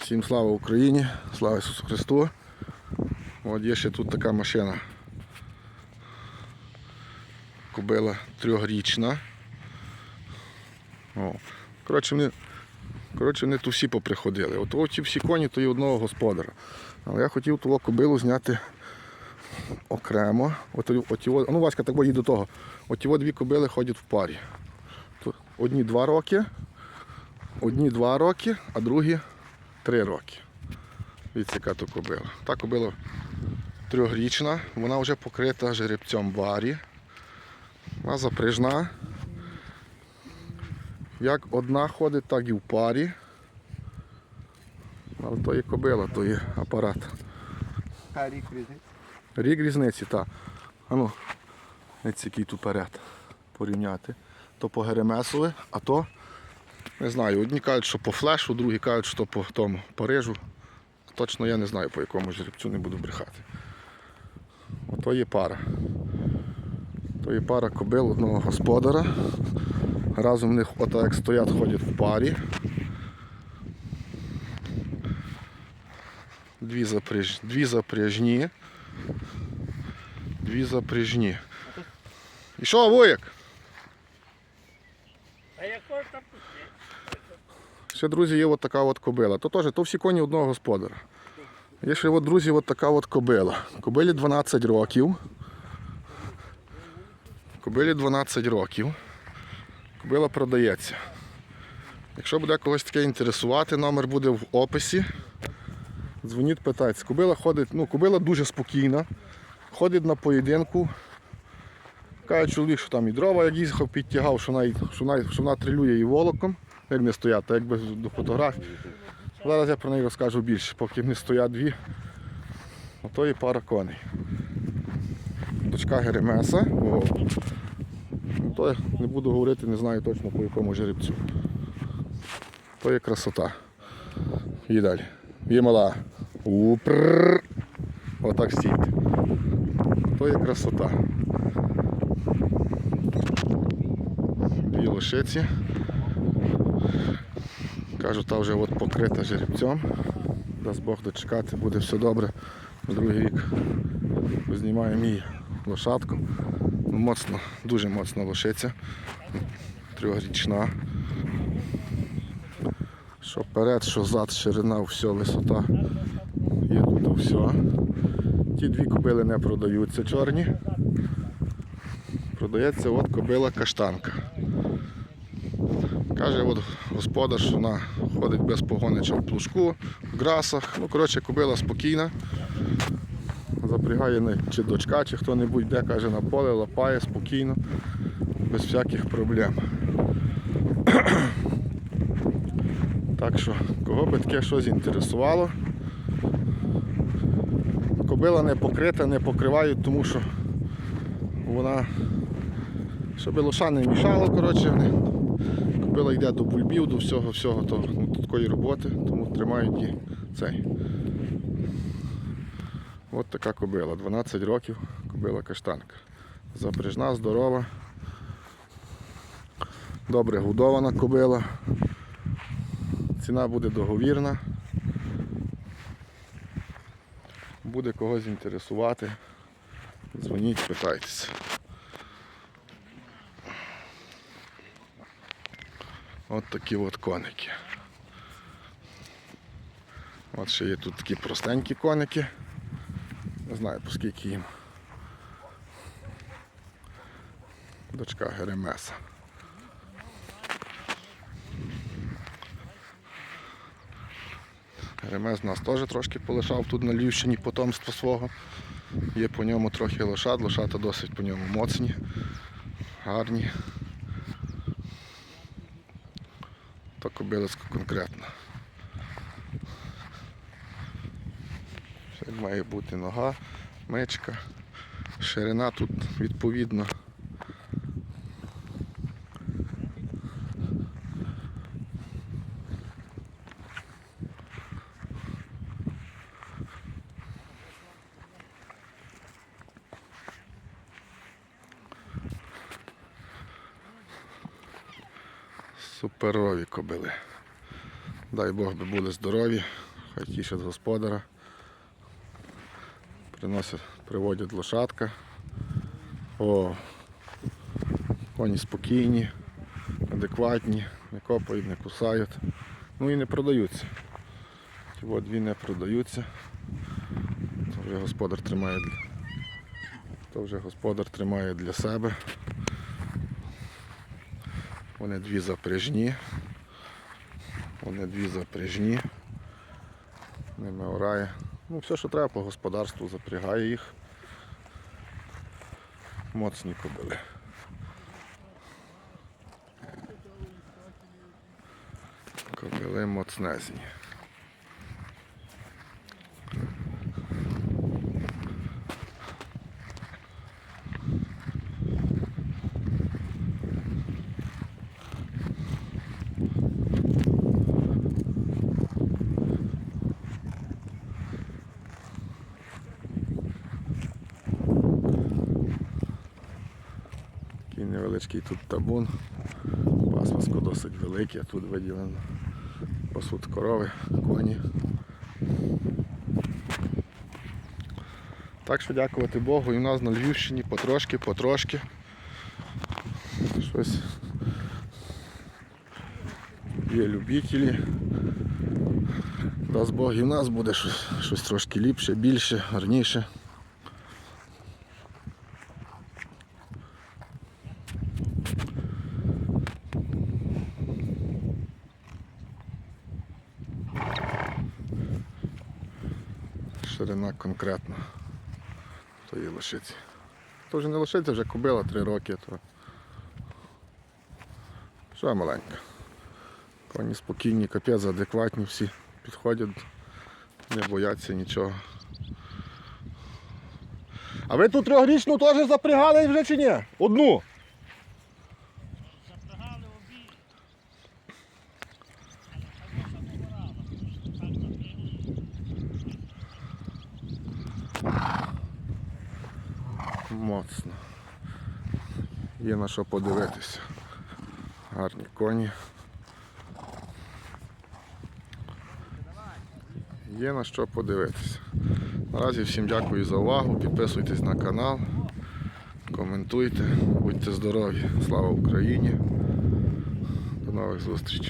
Всім слава Україні, слава Ісусу Христу. От є ще тут така машина. Кобила трьохрічна. О. Коротше, вони, коротше, вони тут всі поприходили. От оті всі коні то є одного господара. Але я хотів того кобилу зняти окремо. От, от, його- ну, Васька, так їдь до того. От його дві кобили ходять в парі. Одні два роки, одні два роки, а другі три роки. Дивіться, яка то кобила. Та кобила трьохрічна, вона вже покрита жеребцем барі. Вона запряжна. Як одна ходить, так і в парі. Але то є кобила, то є апарат. А рік різниця? Рік різниці, так. Ану, який тут перед порівняти. То по Геремесове, а то, не знаю, одні кажуть, що по флешу, другі кажуть, що по тому Парижу. Точно я не знаю, по якому жеребцю не буду брехати. Ото є пара. То є пара кобил одного господара. Разом в них отак як стоять, ходять в парі. Дві, запряж... Дві запряжні. Дві запряжні. І що, вояк? А якого там Ще, друзі, є от така от кобила. То теж, то всі коні одного господара. Є ще, от, друзі, от така от кобила. Кобилі 12 років. Кобилі 12 років. Кобила продається. Якщо буде когось таке інтересувати, номер буде в описі. Дзвоніть, питайте. Кобила ходить, ну, кобила дуже спокійна. Ходить на поєдинку. Каже чоловік, що там і дрова, як їхав, підтягав, що вона, що вона, що вона трилює і волоком, як не стоять, так якби до фотографій. Зараз я про неї розкажу більше, поки не стоять дві. Ото є пара коней. Дочка Геремеса. О. Ну, То я не буду говорити, не знаю точно по якому жеребцю. То є красота. І далі. Є мала. Упрррр. Отак стійте. То є красота. Дві лошиці. Кажу, та вже от покрита жеребцем. Дасть Бог дочекати, буде все добре. Другий рік знімаємо її лошадку. Моцно, дуже моцна лошиця. Трьохрічна. Що перед, що зад, ширина, все, висота. Є тут все. Ті дві кобили не продаються чорні. Продається от кобила каштанка. Каже от господар, що вона ходить без погонича в плужку, в грасах. Ну, коротше, кобила спокійна. Запрягає чи дочка, чи хто-небудь йде, каже, на поле, лапає спокійно, без всяких проблем. Так що, кого би таке щось інтересувало. Кобила не покрита, не покривають, тому що вона, щоб лоша не мішало, коротше, Кобила йде до бульбів, до всього, всього того, ну, такої роботи, тому тримають її цей. От така кобила, 12 років, кобила каштанка. Запряжна, здорова, добре годована кобила. Ціна буде договірна. Буде когось інтересувати. Дзвоніть, питайтеся. От такі от коники. От ще є тут такі простенькі коники. Не знаю по скільки їм. Дочка Геремеса. Геремес нас теж трошки полишав тут на Львівщині потомство свого. Є по ньому трохи лошад, лошата досить по ньому моцні, гарні. То кобилицько конкретно. Має бути нога, мечка, ширина тут відповідно. Суперові кобили. Дай Бог би були здорові, хай тішать господаря. Приносять, приводять лошадка. О, коні спокійні, адекватні, не копають, не кусають. Ну і не продаються. Ті от дві не продаються. То вже господар тримає для, то вже господар тримає для себе. Вони дві запряжні. Вони дві запряжні. Ними орає. Ну, все, що треба по господарству, запрягає їх. Моцні кобили. Кобили моцнезні. Невеличкий тут табун. Пасмаско досить велике, тут виділено пасуть корови, коні. Так що дякувати Богу, і в нас на Львівщині потрошки, потрошки. Щось є любителі. Дасть Бог і в нас буде щось, щось трошки ліпше, більше, гарніше. Ширина конкретна тої лошиці. То вже не лошиця, вже кобила 3 роки, то вже маленька. Коні спокійні, капець, адекватні всі, підходять, не бояться нічого. А ви тут трьохрічну теж запрягали вже чи ні? Одну. Моцно. Є на що подивитися. Гарні коні. Є на що подивитися. Наразі всім дякую за увагу. Підписуйтесь на канал, коментуйте, будьте здорові. Слава Україні. До нових зустрічей.